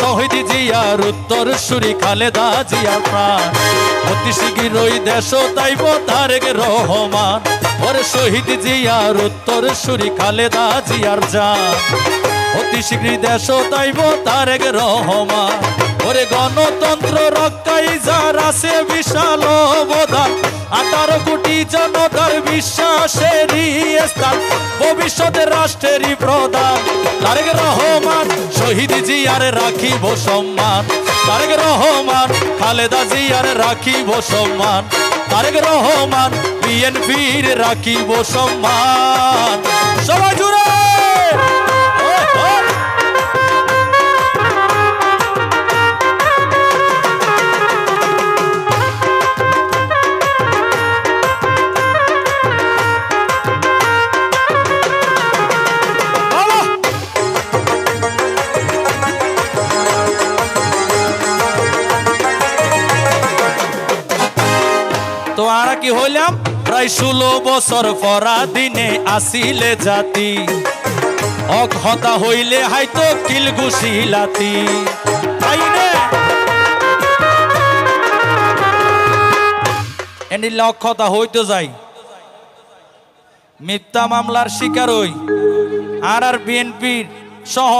শহীদ জিয়ার উত্তর সুরি খালেদা জিয়ার প্রাণ। অতি শীঘ্রই দেশ তাইব তারেক রহমান। ওরে শহীদ জিয়ার উত্তর সুরি খালেদা জিয়ার যান অতি শীঘ্রই দেশ তাইব তারেক রহমান। ওরে গণতন্ত্র রক্ষাই যার আছে বিশাল অবদান, আঠারো কোটি জনতার বিশ্বাসেরই স্থান, ভবিষ্যতের রাষ্ট্রেরই প্রধান। তারেক রহমান, শহীদ জিয়ার রাখিব সম্মান। তারেক রহমান, খালেদা জিয়ার রাখিব সম্মান। তারেক রহমান, বিএনপির রাখিব সম্মান। সবাই হইলাম। প্রায় ষোলো বছর পরা দিনে আসিলে জাতি। অক্ষতা হইলে হাইতো কিল ঘুষিলাতি তাই নে? এনি অক্ষতা হইতো যাই। মিথ্যা মামলার শিকার হই। আর আর বিএনপির সহ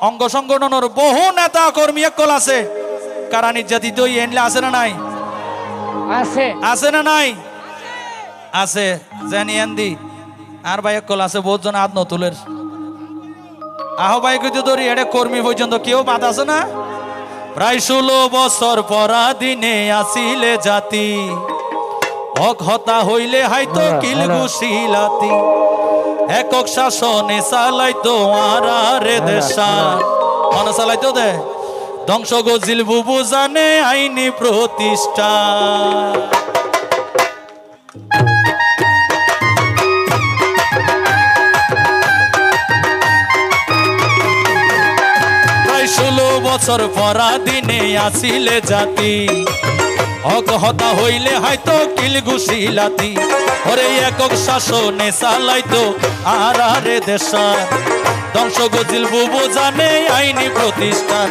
অঙ্গ সংগঠনের বহু নেতা কর্মী একল আছে। কারা নির্যাতিত এনলে আছে না নাই? আছে। আছে না নাই? আছে জানি আন্দি। আর ভাই একল আছে বহুত জন আদ নতুলের। আহ ভাই কিন্তু ধরি এটা কর্মী পর্যন্ত কেউ বাদ আছে না? প্রায় ষোলো বছর পরা দিনে আসিলে জাতি। অক্ষতা হইলে হাইতো কিল। ঘুষিলাতি। একক শাসনে চালাইতো আর রে দেশা। মনে চালাইতো দে? ধ্বংস গজিল বুবু জানে আইনি প্রতিষ্ঠা। ষোলো বছর পরা দিনে আসিলে জাতি। অকহতা হইলে হয়তো কিল ঘুষিলাতি ওরে একক শাসনে চালাইতো আর আরে দেশা ধ্বংস গজিল বুবু জানে আইনি প্রতিষ্ঠান।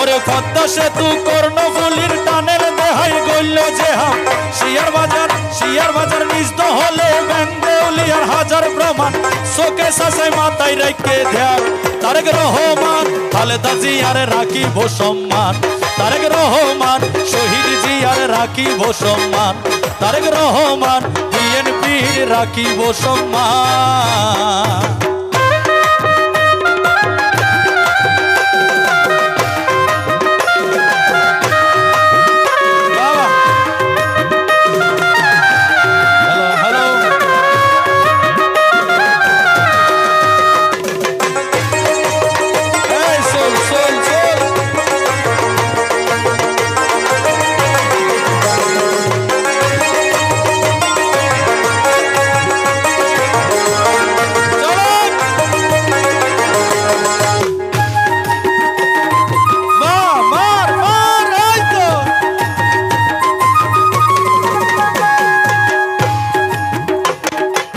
ওরে পদ্মা সেতু কর্ণফুলির টানের দেহাই গইল যে হাম। শিয়ার বাজার শিয়ার বাজার নিজ হলে ব্যাঙ্গলিয়ার হাজার প্রমাণ, শোকে শাসে মাথায় রেখে ধ্যান তারেক রহমান, খালেদা জিয়ার রাখিব সম্মান। তারেক রহমান, শহীদ জিয়ার রাখিব সম্মান। তারেক রহমান, বিএনপির রাখিব সম্মান।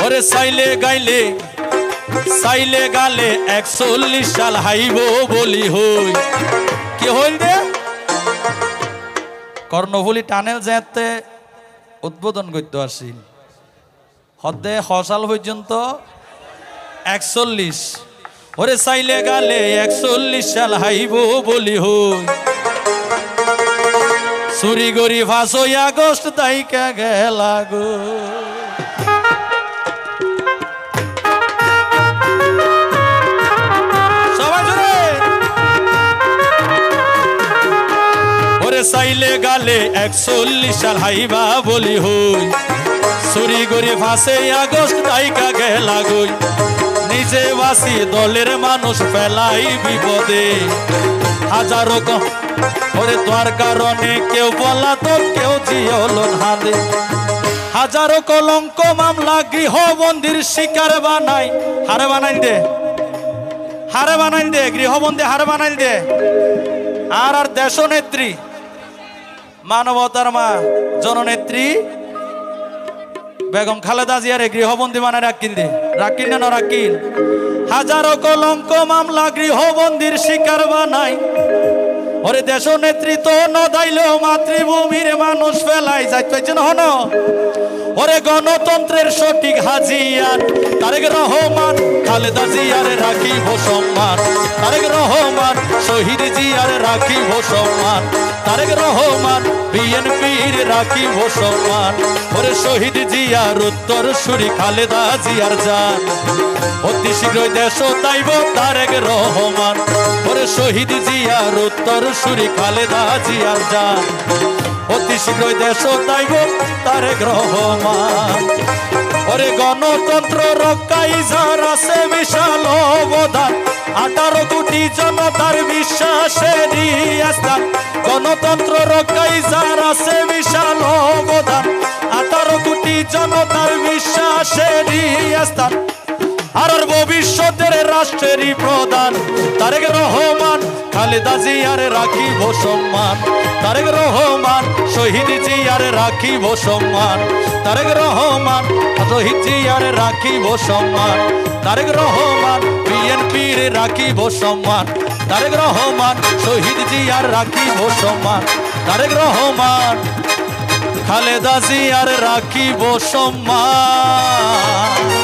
ওরে সাইলে গাইলে, সাইলে গালে একচল্লিশ সাল হাইব বলি হই। কি হইল দে কর্ণফুলি টানেল যেতে উদ্বোধন করতে আসিল। হদে হসাল পর্যন্ত একচল্লিশ। ওরে সাইলে গালে একচল্লিশ সাল হাইব বলি হই। চুরি গরি ফাঁসই আগস্ট তাইকা গেলা গো। সাইলে গালে একচল্লিশ সাল হাইবা বলি হই। চুরি গরি ফাঁসে আগস্ট তাইকা গেলা গই। নিজে বাসি দলের মানুষ ফেলাই বিপদে। হাজারো ওরে তোর কারণে কেউ বলা তো কেউ জিয়ল হাদে হাজারো কলঙ্ক মামলা, গৃহবন্দির শিকার বানাই। হারে বানাই দে। হারে বানাই দে, গৃহবন্দী হারে বানাই দে। আর আর দেশ নেত্রী মানবতার মা, জননেত্রী, বেগম খালেদা জিয়ারে গৃহবন্দী মানে রাখিন দে। রাখিন না রাখিন হাজারো কলঙ্ক মামলা গৃহবন্দির শিকার বানাই ওরে দেশ নেতৃত্ব নদাইলেও মাতৃভূমির মানুষ ফেলাই যাইতে হন? ওরে গণতন্ত্রের সঠিক হাজিয়ার, তারেক রহমান, খালেদা জিয়ারে রাখিব সম্মান। তারেক রহমান, শহীদ জিয়ারে রাখিব সম্মান। তারেক রহমান, বিএনপির রাখিব সম্মান। ওরে শহীদ জিয়ার উত্তর সুরি খালেদা জিয়ার যান অতি শীঘ্রই দেশ তাইব তারেক রহমান। ওরে শহীদ জিয়ার উত্তর সুরি খালেদা জিয়ার যান অতি শীঘ্রই দেশ তাইব তারেক রহমান ওরে গণতন্ত্র রক্ষাই যার আছে বিশাল অবদান। আঠারো কোটি জনতার বিশ্বাসেরই স্থান গণতন্ত্র রক্ষাই যার আছে বিশাল অবদান। আঠারো কোটি জনতার বিশ্বাসেরই স্থান আর ভবিষ্যতের রাষ্ট্রেরই প্রধান। তারেক রহমান খালেদা জিয়ারে রাখিব সম্মান, তারেক রহমান, শহীদ জিয়ারে রাখিব সম্মান, তারেক রহমান, শহীদ জিয়ারে রাখিব সম্মান, তারেক রহমান, বিএনপির রাখিব সম্মান, তারেক রহমান, শহীদ জিয়ার রাখিব সম্মান, তারেক রহমান, খালেদা জিয়ার রাখিব সম্মান।